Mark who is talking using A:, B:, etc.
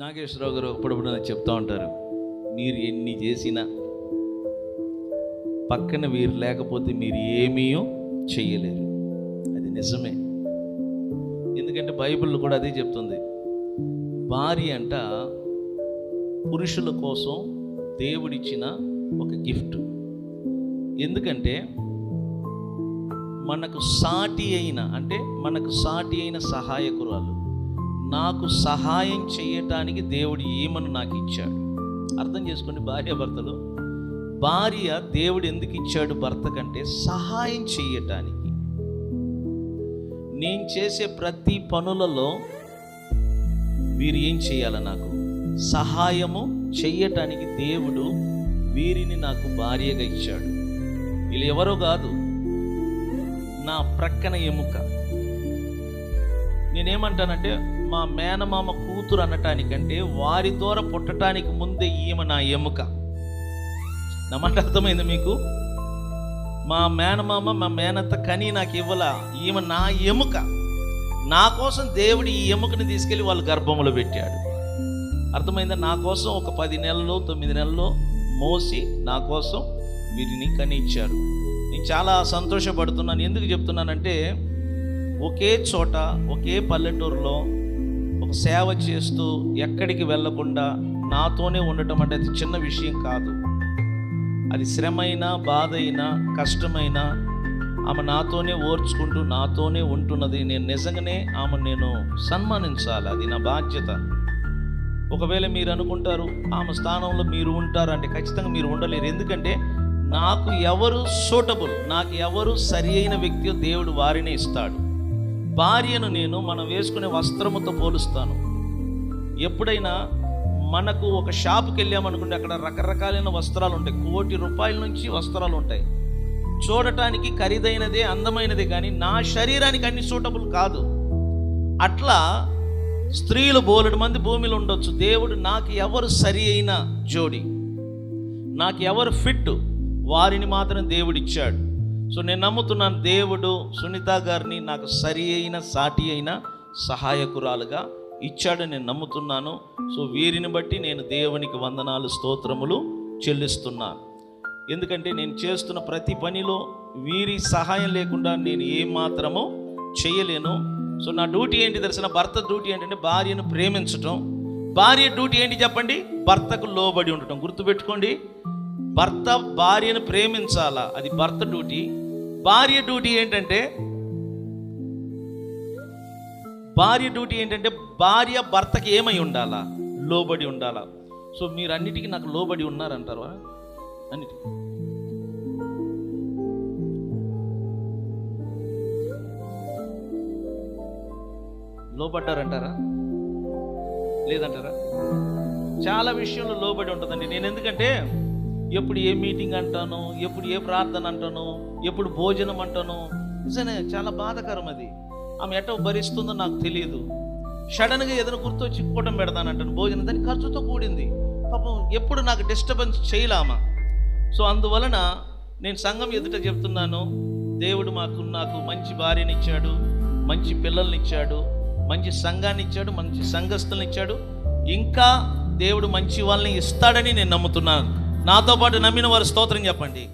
A: నాగేశ్వరరావు గారు ఒకప్పుడు నాకు చెప్తా ఉంటారు మీరు ఎన్ని చేసినా పక్కన వీరు లేకపోతే మీరు ఏమీ చెయ్యలేరు. అది నిజమే. ఎందుకంటే బైబిల్ కూడా అదే చెప్తుంది భార్య అంట పురుషుల కోసం దేవుడిచ్చిన ఒక గిఫ్ట్. ఎందుకంటే మనకు సాటి అయిన అంటే మనకు సాటి అయిన సహాయకురాలు నాకు సహాయం చేయటానికి దేవుడు ఏమను నాకు ఇచ్చాడు? అర్థం చేసుకోండి భార్య భర్తలు. భార్య దేవుడు ఎందుకు ఇచ్చాడు భర్త కంటే సహాయం చేయటానికి? నేను చేసే ప్రతి పనులలో వీరు ఏం చేయాలి నాకు? సహాయము చెయ్యటానికి దేవుడు వీరిని నాకు భార్యగా ఇచ్చాడు. వీళ్ళు ఎవరో కాదు. నా ప్రక్కన ఎముక. నేనేమంటానంటే మా మేనమామ కూతురు అనటానికంటే వారి ద్వారా పుట్టడానికి ముందే ఈమె నా ఎముక. నా మాట అర్థమైంది మీకు? మా మేనమామ మా మేనత్త కని నాకు ఇవ్వల ఈమె నా ఎముక. నా కోసం దేవుడు ఈ ఎముకని తీసుకెళ్ళి వాళ్ళు గర్భంలో పెట్టాడు. అర్థమైందా? నా కోసం ఒక పది నెలలో తొమ్మిది నెలలో మోసి నా కోసం వీరిని కనిచ్చారు నేను చాలా సంతోషపడుతున్నాను. ఎందుకు చెప్తున్నానంటే ఒకే చోట ఒకే పల్లెటూరులో ఒక సేవ చేస్తూ ఎక్కడికి వెళ్ళకుండా నాతోనే ఉండటం అంటే అది చిన్న విషయం కాదు. అది శ్రమైనా బాధ అయినా కష్టమైనా ఆమె నాతోనే ఓర్చుకుంటూ నాతోనే ఉంటున్నది. నేను నిజంగానే ఆమె నేను సన్మానించాలి. అది నా బాధ్యత. ఒకవేళ మీరు అనుకుంటారు ఆమె స్థానంలో మీరు ఉంటారు అంటే ఖచ్చితంగా మీరు ఉండలేరు. ఎందుకంటే నాకు ఎవరు సూటబుల్ నాకు ఎవరు సరి అయిన వ్యక్తి దేవుడు వారినే ఇస్తాడు. భార్యను నేను మనం వేసుకునే వస్త్రముతో పోలుస్తాను. ఎప్పుడైనా మనకు ఒక షాపుకి వెళ్ళామనుకుంటే అక్కడ రకరకాలైన వస్త్రాలు ఉంటాయి. కోటి రూపాయల నుంచి వస్త్రాలు ఉంటాయి. చూడటానికి ఖరీదైనదే అందమైనదే కానీ నా శరీరానికి అన్ని సూటబుల్ కాదు. అట్లా స్త్రీలు బోలెడు మంది భూమిలో ఉండొచ్చు. దేవుడు నాకు ఎవరు సరి అయిన జోడి. నాకు ఎవరు ఫిట్ వారిని మాత్రం దేవుడిచ్చాడు. సో నేను నమ్ముతున్నాను దేవుడు సునీత గారిని నాకు సరి అయిన సాటి అయిన సహాయకురాలుగా ఇచ్చాడని నేను నమ్ముతున్నాను. సో వీరిని బట్టి నేను దేవునికి వందనాలు స్తోత్రములు చెల్లిస్తున్నాను. ఎందుకంటే నేను చేస్తున్న ప్రతి పనిలో వీరి సహాయం లేకుండా నేను ఏమాత్రము చేయలేను. సో నా డ్యూటీ ఏంటి తెలిసిన భర్త డ్యూటీ ఏంటంటే భార్యను ప్రేమించటం. భార్య డ్యూటీ ఏంటి చెప్పండి? భర్తకు లోబడి ఉండటం. గుర్తుపెట్టుకోండి. భర్త భార్యను ప్రేమించాలా? అది భర్త డ్యూటీ. భార్య డ్యూటీ ఏంటంటే భార్య డ్యూటీ ఏంటంటే భార్య భర్తకి ఏమై ఉండాలా? లోబడి ఉండాలా? సో మీరు అన్నిటికీ నాకు లోబడి ఉన్నారంటారా అన్నిటికీ. లోబడ్డారంటారా? లేదంటారా? చాలా విషయంలో లోబడి ఉంటుందండి. నేను ఎందుకంటే ఎప్పుడు ఏ మీటింగ్ అంటాను ఎప్పుడు ఏ ప్రార్థన అంటాను ఎప్పుడు భోజనం అంటాను. నిజమే చాలా బాధకరం అది. ఆమె ఎట్ట భరిస్తుందో నాకు తెలియదు. సడన్గా ఏదైనా గుర్తొచ్చి కూటం పెడతానంటాను భోజనం దాని ఖర్చుతో కూడింది. పాపం ఎప్పుడు నాకు డిస్టర్బెన్స్ చేయలామా సో అందువలన నేను సంఘం ఎదుట చెప్తున్నాను. దేవుడు మాకు నాకు మంచి భార్యని ఇచ్చాడు మంచి పిల్లల్నిచ్చాడు మంచి సంఘాన్ని ఇచ్చాడు మంచి సంఘస్థుల్ని ఇచ్చాడు. ఇంకా దేవుడు మంచి వాళ్ళని ఇస్తాడని నేను నమ్ముతున్నాను. నాతో పాటు నమ్మిన వారు స్తోత్రం చెప్పండి.